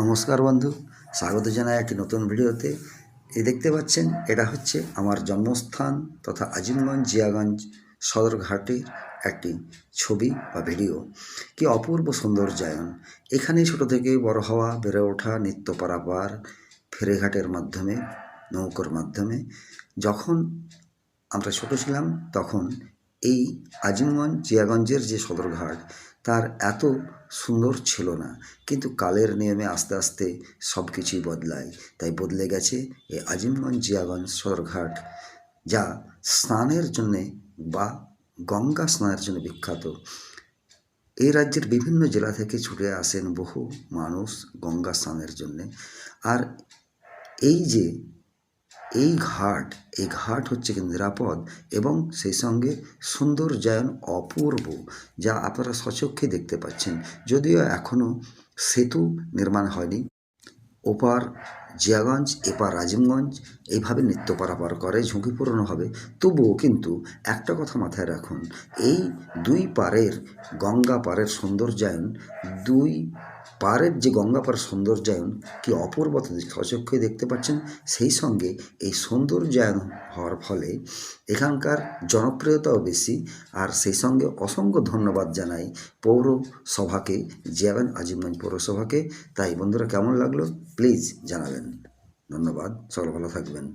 নমস্কার বন্ধু, স্বাগত জানাই একটি নতুন ভিডিওতে। এই দেখতে পাচ্ছেন, এটা হচ্ছে আমার জন্মস্থান তথা আজিমগঞ্জ জিয়াগঞ্জ সদরঘাটের একটি ছবি বা ভিডিও। কি অপূর্ব সৌন্দর্যায়ন। এখানেই ছোট থেকে বড় হওয়া, বেড়ে ওঠা, নিত্য পারাপার, ফেরিঘাটের মাধ্যমে, নৌকোর মাধ্যমে। যখন আমরা ছোট ছিলাম, তখন এই আজিমগঞ্জ জিয়াগঞ্জের যে সদরঘাট তার এত সুন্দর ছিল না। কিন্তু কালের নিয়মে আস্তে আস্তে সব কিছুই বদলায়। তাই বদলে গেছে এই আজিমগঞ্জ জিয়াগঞ্জ সদরঘাট, যা স্নানের জন্যে বা গঙ্গা স্নানের জন্য বিখ্যাত। এই রাজ্যের বিভিন্ন জেলা থেকে ছুটে আসেন বহু মানুষ গঙ্গা স্নানের জন্যে। আর এই যে এই ঘাট এই ঘাট হচ্ছে কি নিরাপদ এবং সেই সঙ্গে সৌন্দর্যায়ন অপূর্ব, যা আপনারা সচক্ষে দেখতে পাচ্ছেন। যদিও এখনও সেতু নির্মাণ হয়নি। ওপার জিয়াগঞ্জ, এপার রাজিমগঞ্জ এইভাবে নিত্য পারাপার করে ঝুঁকিপূর্ণ হবে। তবুও কিন্তু একটা কথা মাথায় রাখুন, এই দুই পারের গঙ্গা পারের সৌন্দর্যায়ন দুই পারের যে গঙ্গা পাড়ের সৌন্দর্যায়ন, কি অপূর্ব সচক্ষে দেখতে পাচ্ছেন? সেই সঙ্গে এই সৌন্দর্যায়ন হওয়ার ফলে এখানকার জনপ্রিয়তাও বেশি। আর সেই সঙ্গে অসংখ্য ধন্যবাদ জানাই পৌরসভাকে জিয়াগঞ্জ আজিমগঞ্জ পৌরসভাকে। তাই বন্ধুরা, কেমন লাগল? প্লিজ জানাবেন। ধন্যবাদ। সকলে ভালো থাকবেন।